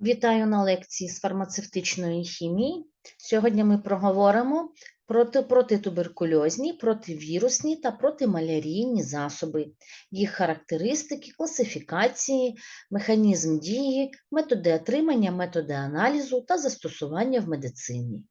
Вітаю на лекції з фармацевтичної хімії. Сьогодні ми проговоримо проти, протитуберкульозні, противірусні та протималярійні засоби, їх характеристики, класифікації, механізм дії, методи отримання, методи аналізу та застосування в медицині.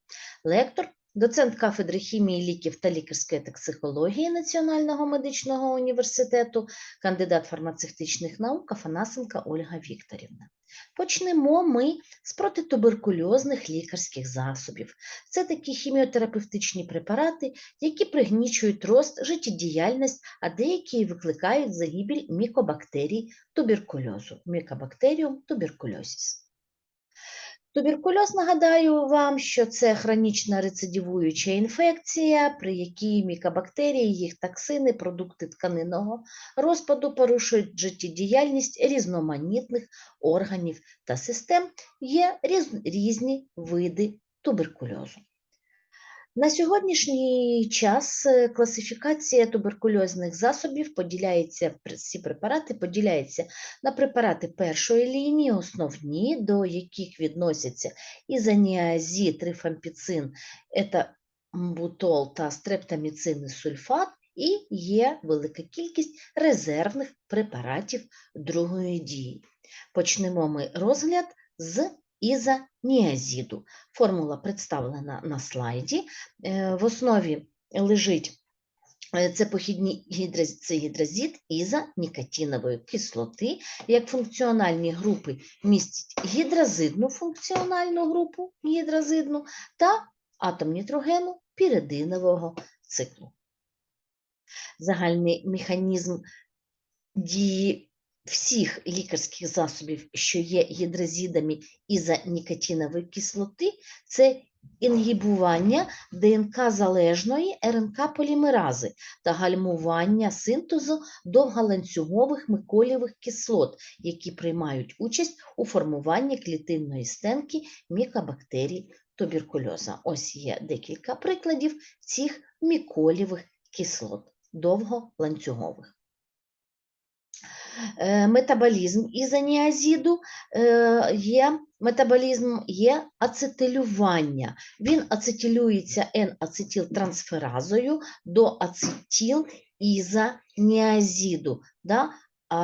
Лектор, доцент кафедри хімії ліків та лікарської токсикології Національного медичного університету, кандидат фармацевтичних наук Афанасенка Ольга Вікторівна. Почнемо ми з протитуберкульозних лікарських засобів. Це такі хіміотерапевтичні препарати, які пригнічують рост, життєдіяльність, а деякі викликають загибель мікобактерій туберкульозу, мікобактеріум туберкульозіс. Туберкульоз, нагадаю вам, що це хронічна рецидивуюча інфекція, при якій мікобактерії, їх токсини, продукти тканинного розпаду порушують життєдіяльність різноманітних органів та систем, є різ- різні види туберкульозу. На сьогоднішній час е, класифікація туберкульозних засобів поділяється, ці препарати поділяються на препарати першої лінії, основні, до яких відносяться ізоніазід, рифампіцин, етамбутол та стрептоміцин і сульфат, і є велика кількість резервних препаратів другої дії. Почнемо ми розгляд з ізоніазіду. Формула представлена на слайді. Е, В основі лежить е, це похідні гідраз, це ізонікотинової кислоти. Як функціональні групи містять гідразидну функціональну групу гідразидну та атом нітрогену піридинового циклу. Загальний механізм дії всіх лікарських засобів, що є гідразидами ізонікотинової кислоти, це інгібування ДНК-залежної РНК-полімерази та гальмування синтезу довголанцюгових миколєвих кислот, які приймають участь у формуванні клітинної стенки мікобактерій туберкульоза. Ось є декілька прикладів цих міколєвих кислот довголанцюгових. Е, Метаболізм ізоніазіду е, є метаболізм є ацетилювання. Він ацетилюється N-ацетилтрансферазою до ацетилізоніазіду. Да? А,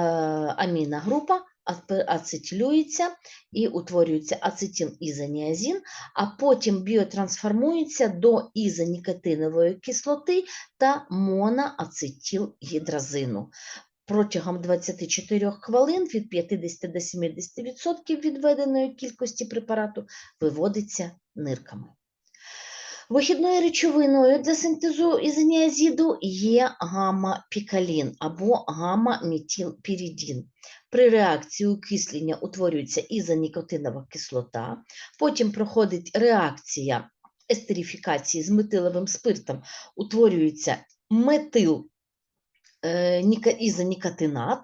аміногрупа аце- ацетилюється і утворюється ацетилізоніазин, а потім біотрансформується до ізонікотинової кислоти та моноацетилгідразину. Протягом 24 хвилин від 50 до 70% відведеної кількості препарату виводиться нирками. Вихідною речовиною для синтезу ізоніазіду є гамма-пікалін або гамма-метилпіридін. При реакції окислення утворюється ізонікотинова кислота, потім проходить реакція естерифікації з метиловим спиртом, утворюється метил ізонікотинат,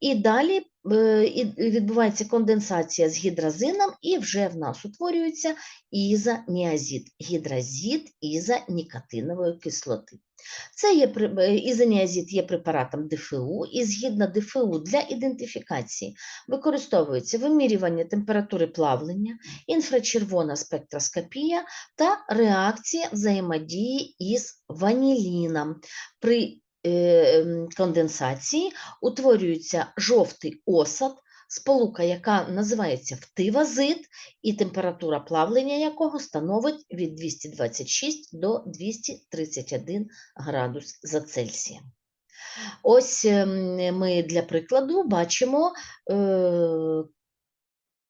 і далі е, відбувається конденсація з гідразином, і вже в нас утворюється ізоніазид, гідразид ізонікотинової кислоти. Це є е, є препаратом ДФУ, і згідно ДФУ для ідентифікації використовується вимірювання температури плавлення, інфрачервона спектроскопія та реакція взаємодії із ваніліном. При е, конденсації утворюється жовтий осад, сполука, яка називається фтивазид, і температура плавлення якого становить від 226 до 231 градус за Цельсієм. Ось ем, ми для прикладу бачимо е,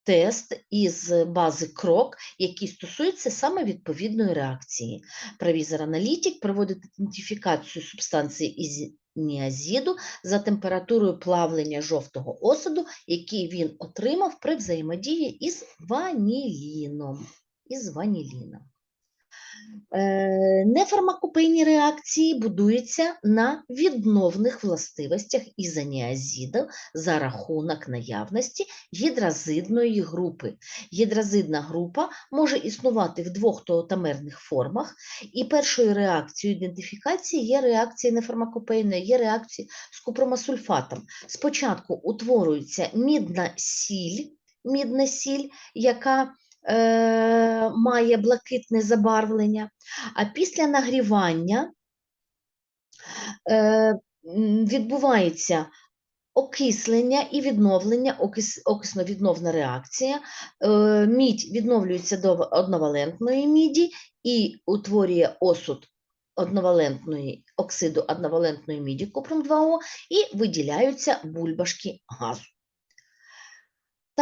тест із бази крок, який стосується саме відповідної реакції. Провізор-аналітик проводить ідентифікацію субстанції із ніазіду за температурою плавлення жовтого осаду, який він отримав при взаємодії із ваніліном. Із ваніліном. Е, Нефармакопейні реакції будуються на відновних властивостях ізоніазіду за рахунок наявності гідразидної групи. Гідразидна група може існувати в двох тоотамерних формах, і першою реакцією ідентифікації є реакція нефармакопейної, є реакція з купромасульфатом. Спочатку утворюється мідна сіль, мідна сіль, яка е, має блакитне забарвлення, а після нагрівання е, відбувається окислення і відновлення, окис, окисно-відновна реакція. Е, Мідь відновлюється до одновалентної міді і утворює осуд одновалентної оксиду одновалентної міді купром 2О і виділяються бульбашки газу.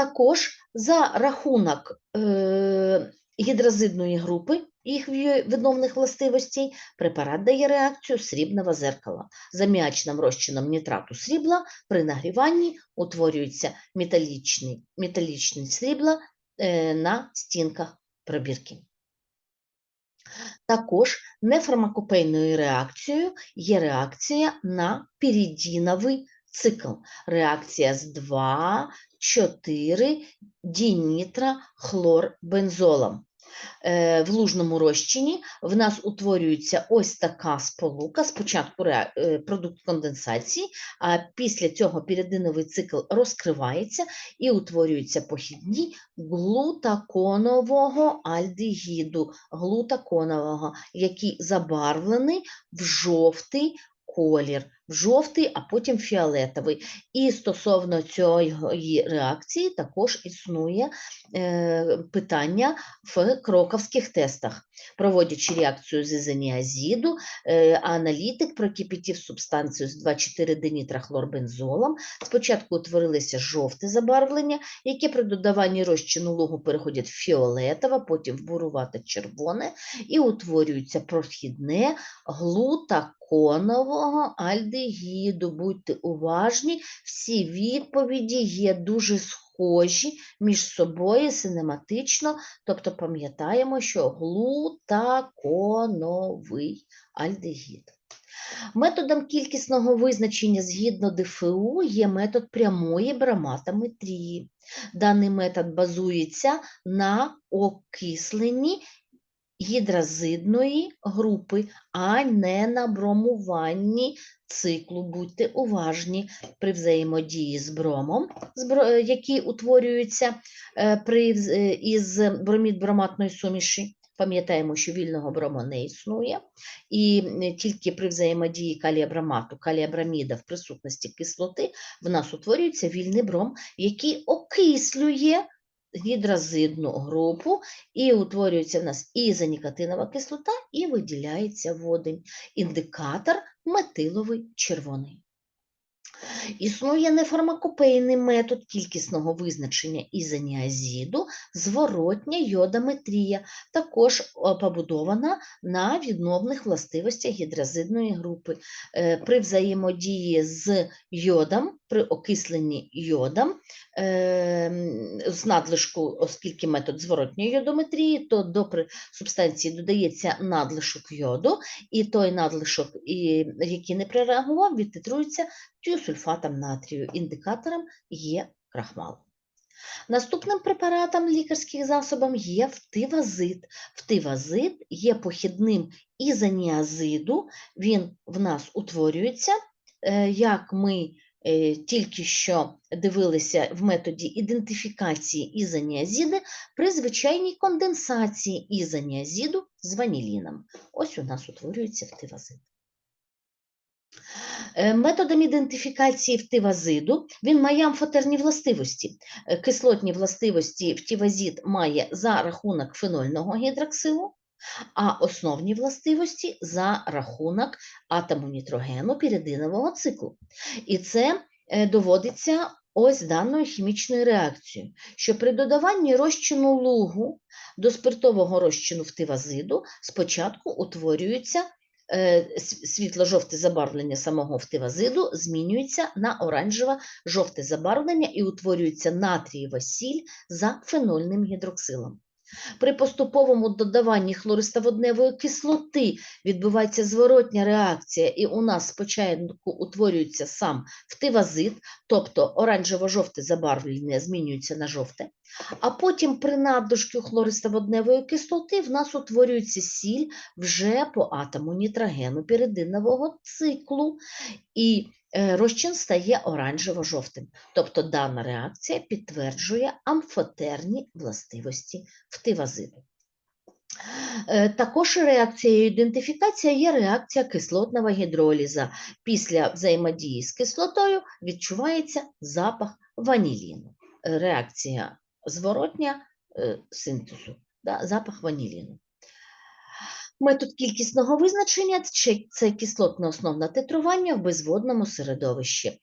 Також за рахунок е, гідрозидної групи їх ві- відновних властивостей препарат дає реакцію срібного зеркала. За м'ячним розчином нітрату срібла при нагріванні утворюється металічний, металічний срібла е, на стінках пробірки. Також нефармакопейною реакцією є реакція на пірідіновий цикл. Реакція з 2, 4 дінітра-хлорбензолом. Е, В лужному розчині в нас утворюється ось така сполука. Спочатку е, продукт конденсації, а після цього піридиновий цикл розкривається і утворюються похідні глутаконового альдегіду, глутаконового, який забарвлений в жовтий колір, жовтий, а потім фіолетовий. І стосовно цієї реакції також існує е, питання в кроковських тестах. Проводячи реакцію з ізоніазіду, е, аналітик прокипятів субстанцію з 2,4-динітра-хлорбензолом. Спочатку утворилося жовте забарвлення, яке при додаванні розчину лугу переходять в фіолетове, потім в бурувато-червоне і утворюється прохідне глутаконового альдегіду. Будьте уважні, всі відповіді є дуже схожі між собою синематично, тобто пам'ятаємо, що глутаконовий альдегід. Методом кількісного визначення згідно ДФУ є метод прямої броматометрії. Даний метод базується на окисленні гідрозидної групи, а не на бромуванні циклу. Будьте уважні при взаємодії з бромом, е, який утворюється е, е, із бромід-броматної суміші. Пам'ятаємо, що вільного брому не існує, і тільки при взаємодії калія-бромату, калія-броміда в присутності кислоти в нас утворюється вільний бром, який окислює гідрозидну групу, і утворюється в нас ізонікотинова кислота, і виділяється водень. Індикатор метиловий червоний. Існує нефармакопейний метод кількісного визначення ізоніазіду, зворотня йодометрія, також е, побудована на відновних властивостях гідрозидної групи. Е, При взаємодії з йодом, при окисленні йодом, е, з надлишку, оскільки метод зворотньої йодометрії, то до субстанції додається надлишок йоду, і той надлишок, який не прореагував, відтитрується тіосульфатом натрію. Індикатором є крахмал. Наступним препаратом лікарських засобом є втивазид. Втивазид є похідним ізоніазиду, він в нас утворюється, е, як ми е, тільки що дивилися в методі ідентифікації ізоніазіди при звичайній конденсації ізоніазіду з ваніліном. Ось у нас утворюється втивазид. Е, Методом ідентифікації втивазиду він має амфотерні властивості. Е, Кислотні властивості втивазид має за рахунок фенольного гідроксилу, а основні властивості за рахунок атому нітрогену піридинового циклу. І це е, доводиться ось даною хімічною реакцією, що при додаванні розчину лугу до спиртового розчину втивазиду спочатку утворюється с- світло-жовте забарвлення самого фтивазиду змінюється на оранжево-жовте забарвлення і утворюється натрієва сіль за фенольним гідроксилом. При поступовому додаванні хлористоводневої кислоти відбувається зворотня реакція, і у нас спочатку утворюється сам втивазид, тобто оранжево-жовте забарвлення змінюється на жовте, а потім при надлишку хлористоводневої кислоти в нас утворюється сіль вже по атому нітрогену піридинового циклу. І розчин стає оранжево-жовтим. Тобто дана реакція підтверджує амфотерні властивості фтивазиду. Е, Також реакцією ідентифікація є реакція кислотного гідроліза. Після взаємодії з кислотою відчувається запах ваніліну. Е, Реакція зворотня е, синтезу, да, запах ваніліну. Метод кількісного визначення це кислотне основне титрування в безводному середовищі.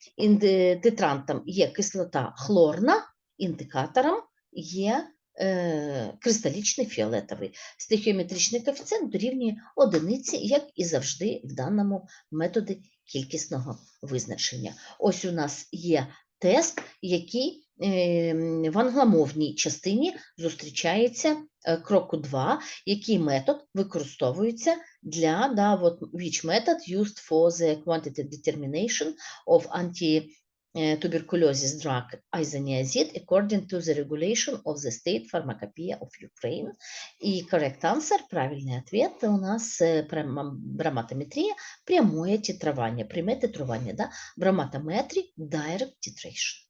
Титрантом є кислота хлорна, індикатором є е, кристалічний фіолетовий. Стихіометричний коефіцієнт дорівнює одиниці, як і завжди в даному методі кількісного визначення. Ось у нас є тест, який в англомовній частині зустрічається е, кроку 2, який метод використовується для да, от, which method used for the quantitative determination of anti е, tuberculosis drug isoniazid according to the regulation of the state pharmacopoeia of Ukraine. И correct answer, правильный ответ у нас э, броматометрия, прямое титрование, прямое титрование, да, броматометрии, direct titration.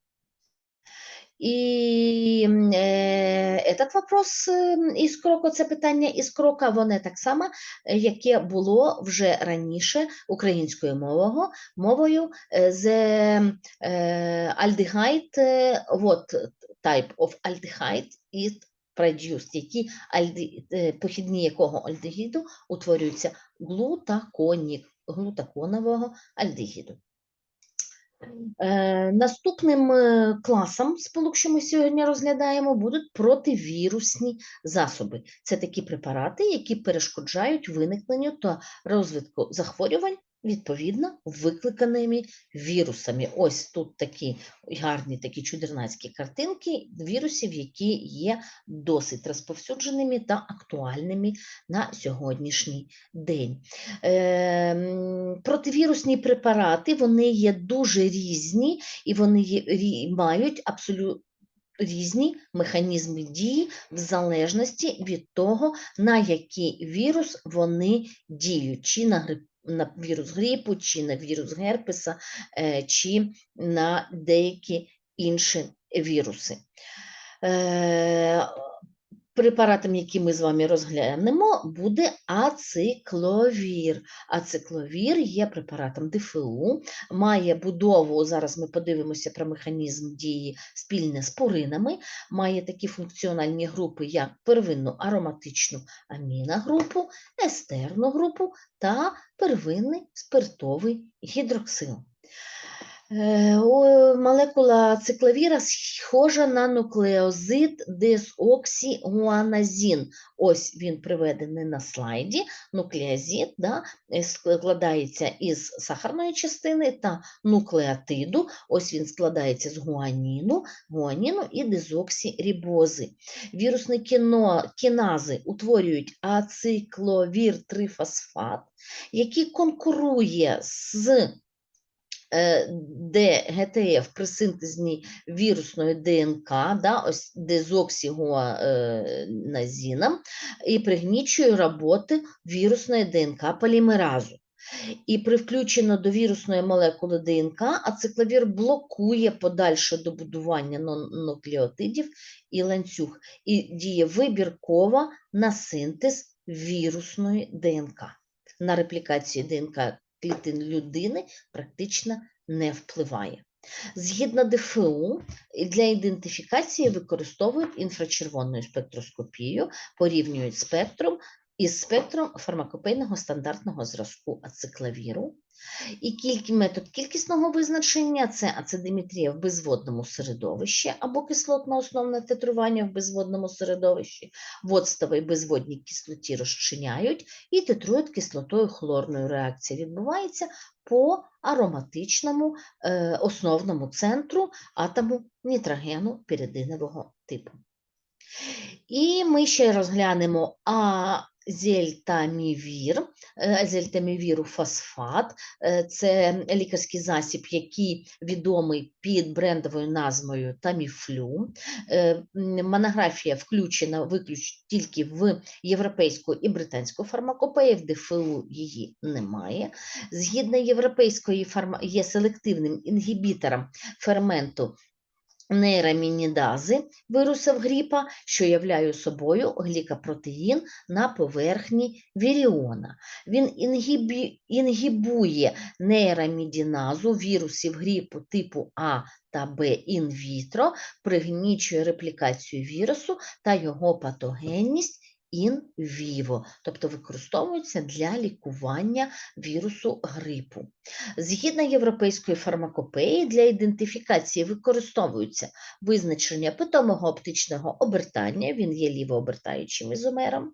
І е, этот вопрос із кроку, це питання із крока, воно так само, яке було вже раніше українською мовою, мовою the aldehyde, what type of aldehyde is produced, які е, похідні якого альдегіду утворюються глутаконік, глутаконового альдегіду. Е, Наступним е, класом сполук, що ми сьогодні розглядаємо, будуть противірусні засоби. Це такі препарати, які перешкоджають виникненню та розвитку захворювань, відповідно, викликаними вірусами. Ось тут такі гарні такі чудернацькі картинки вірусів, які є досить розповсюдженими та актуальними на сьогоднішній день. Ем, Противірусні препарати вони є дуже різні і вони є, мають абсолютно різні механізми дії в залежності від того, на який вірус вони діють, чи на грип. На вірус грипу, чи на вірус герпеса, е, чи на деякі інші віруси. Препаратом, який ми з вами розглянемо, буде ацикловір. Ацикловір є препаратом ДФУ, має будову, зараз ми подивимося про механізм дії спільне з пуринами, має такі функціональні групи, як первинну ароматичну аміногрупу, естерну групу та первинний спиртовий гідроксил. Е, Молекула цикловіра схожа на нуклеозид дезоксігуаназін. Ось він приведений на слайді. Нуклеозид да, е, складається із сахарної частини та нуклеотиду. Ось він складається з гуаніну, гуаніну і дезоксирібози. Вірусні кіно, кінази утворюють ацикловір трифосфат, який конкурує з е, ДГТФ при синтезі вірусної ДНК, да, ось дезоксигуаназином, і пригнічує роботи вірусної ДНК полімеразу. І при включено до вірусної молекули ДНК ацикловір блокує подальше добудування нуклеотидів і ланцюг, і діє вибірково на синтез вірусної ДНК. На реплікацію ДНК клітин людини практично не впливає. Згідно ДФУ, для ідентифікації використовують інфрачервонну спектроскопію, порівнюють спектром із спектром фармакопейного стандартного зразку ацикловіру. І кількі, метод кількісного визначення це ацидиметрія в безводному середовищі або кислотно-основне титрування в безводному середовищі. В оцтовій безводній кислоті розчиняють і титрують кислотою хлорною. Реакція відбувається по ароматичному е, основному центру атому нітрогену піридинового типу. І ми ще розглянемо а, азельтамівір, е, азельтамівіру фосфат. Е, Це лікарський засіб, який відомий під брендовою назвою Таміфлю. Е, Монографія включена виключно тільки в європейську і британську фармакопею, в ДФУ її немає. Згідно європейської фарма... є селективним інгібітором ферменту нейрамінідази вирусів гріпа, що являє собою глікопротеїн на поверхні віріона. Він інгібі... інгібує нейрамідіназу вірусів гріпу типу А та Б інвітро, пригнічує реплікацію вірусу та його патогенність ін віво, тобто використовується для лікування вірусу грипу. Згідно європейської фармакопеї, для ідентифікації використовується визначення питомого оптичного обертання, він є лівообертаючим ізомером,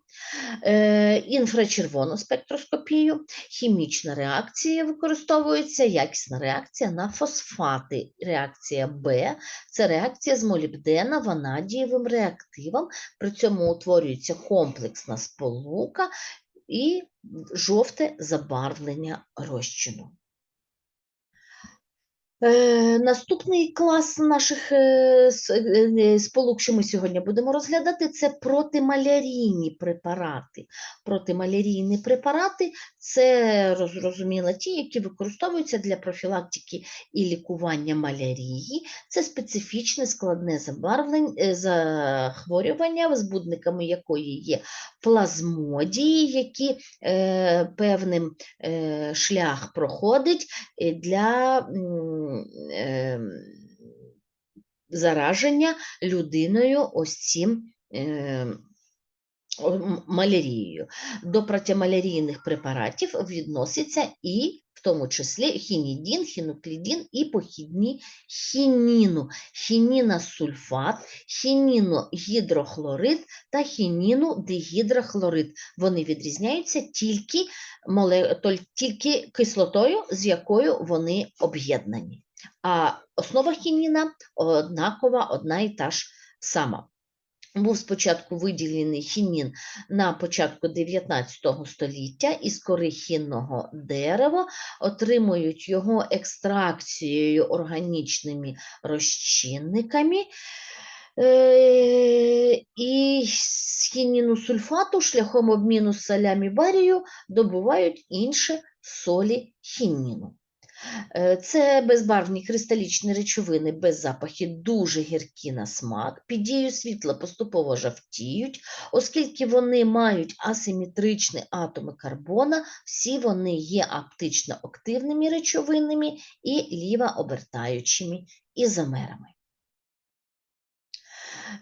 е, інфрачервону спектроскопію, хімічна реакція використовується, якісна реакція на фосфати. Реакція Б це реакція з молібдена ванадієвим реактивом, при цьому утворюється комплексна сполука і жовте забарвлення розчину. Е, Наступний клас наших е, е, сполук, що ми сьогодні будемо розглядати, це протималярійні препарати. Протималярійні препарати це розуміло ті, які використовуються для профілактики і лікування малярії. Це специфічне складне захворювання, збудниками якої є плазмодії, які певним шлях проходить для зараження людиною ось цим ем, малярією. До протималярійних препаратів відноситься і в тому числі хінідін, хінуклідін і похідні хініну, хініносульфат, хініногідрохлорид та хінінодегідрохлорид. Вони відрізняються тільки, тільки кислотою, з якою вони об'єднані. А основа хініна однакова, одна і та ж сама. Був спочатку виділений хінін на початку 19 століття із кори хінного дерева, отримують його екстракцією органічними розчинниками. Е, І з хініну сульфату шляхом обміну з солями барію добувають інші солі хініну. Е, Це безбарвні кристалічні речовини без запахів, дуже гіркі на смак, під дією світла поступово жовтіють, оскільки вони мають асиметричні атоми карбона, всі вони є аптично активними речовинами і лівообертаючими ізомерами.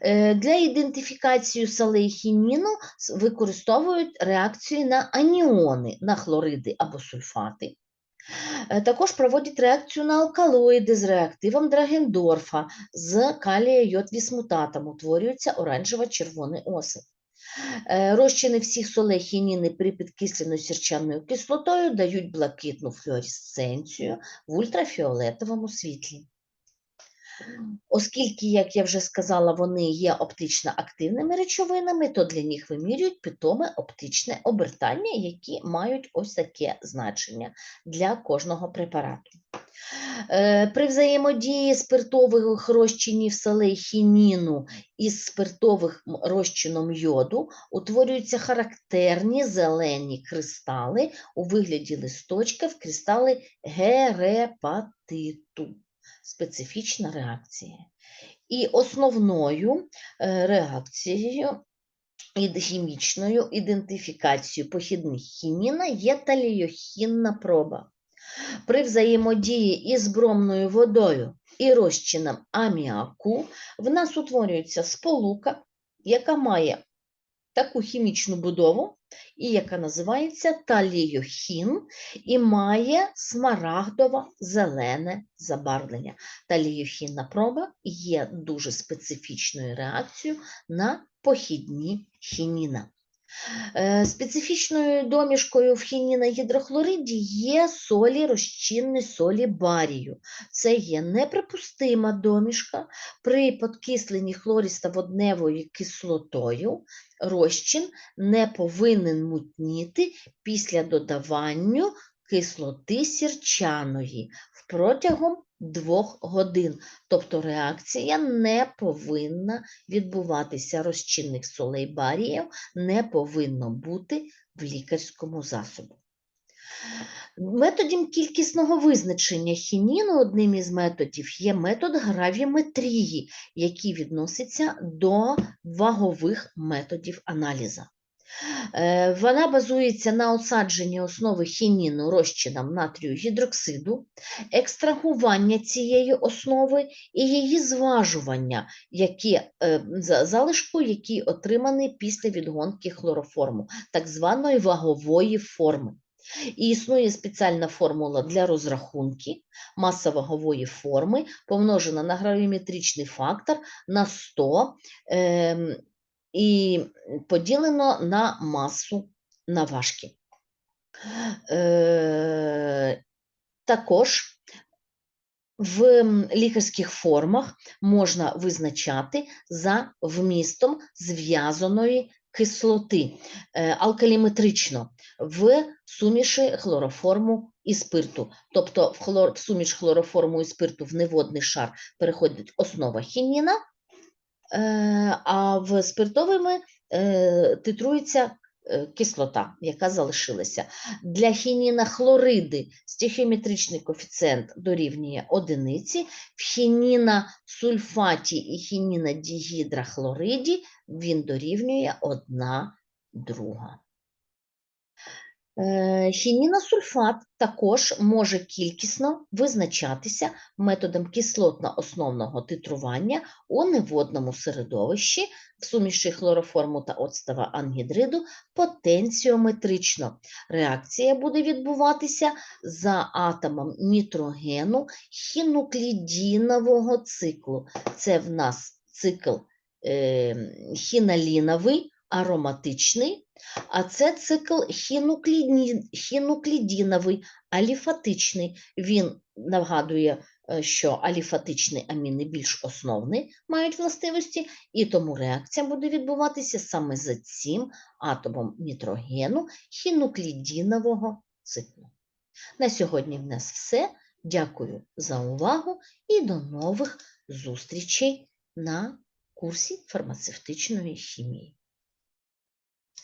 Е, Для ідентифікації солей хініну використовують реакцію на аніони, на хлориди або сульфати. Е, Також проводять реакцію на алкалоїди з реактивом Драгендорфа з калія йод вісмутатом, утворюється оранжево-червоний осад. Е, Розчини всіх солей хініни при підкисленою сірчаною кислотою дають блакитну флюоресценцію в ультрафіолетовому світлі. Оскільки, як я вже сказала, вони є оптично активними речовинами, то для них вимірюють питоме оптичне обертання, які мають ось таке значення для кожного препарату. Е, При взаємодії спиртових розчинів салейхініну із спиртових розчином йоду утворюються характерні зелені кристали у вигляді листочків, кристали герепатиту. Специфічна реакція. І основною е, реакцією і хімічною ідентифікацією похідних хіміна є таліохінна проба. При взаємодії із бромною водою і розчином аміаку в нас утворюється сполука, яка має таку хімічну будову, і яка називається таліохін, і має смарагдово-зелене забарвлення. Таліюхінна проба є дуже специфічною реакцією на похідні хініна. Е, Специфічною домішкою в хініногідрохлориді є солі, розчинні солі барію. Це є неприпустима домішка при подкисленні хлористо-водневою кислотою. Розчин не повинен мутніти після додавання кислоти сірчаної протягом двох годин. Тобто реакція не повинна відбуватися розчинних солей барію не повинно бути в лікарському засобі. Методом кількісного визначення хініну одним із методів є метод гравіметрії, який відноситься до вагових методів аналізу. Е, Вона базується на осадженні основи хініну розчином натрію гідроксиду, екстрагування цієї основи і її зважування, які, е, залишку, який отриманий після відгонки хлороформу, так званої вагової форми. І існує спеціальна формула для розрахунки маса вагової форми, помножена на гравіметричний фактор на 100 ем, і поділено на масу наважки. Е, також в лікарських формах можна визначати за вмістом зв'язаної кислоти е, алкаліметрично в суміші хлороформу і спирту. Тобто в, хлор, в суміш хлороформу і спирту в неводний шар переходить основа хініна, а в спиртовими е, титрується е, кислота, яка залишилася. Для хініна хлориди стихіометричний коефіцієнт дорівнює одиниці, в хініна сульфаті і хініна дігідрохлориді він дорівнює одна друга. Е, Хініносульфат також може кількісно визначатися методом кислотно-основного титрування у неводному середовищі в суміші хлороформу та оцтова ангідриду потенціометрично. Реакція буде відбуватися за атомом нітрогену хінуклідінового циклу. Це в нас цикл е, хіналіновий, ароматичний, а це цикл хінуклідіновий, аліфатичний. Він нагадує, е, що аліфатичні аміни більш основні мають властивості, і тому реакція буде відбуватися саме за цим атомом нітрогену хінуклідінового циклу. На сьогодні в нас все. Дякую за увагу і до нових зустрічей на курсі фармацевтичної хімії.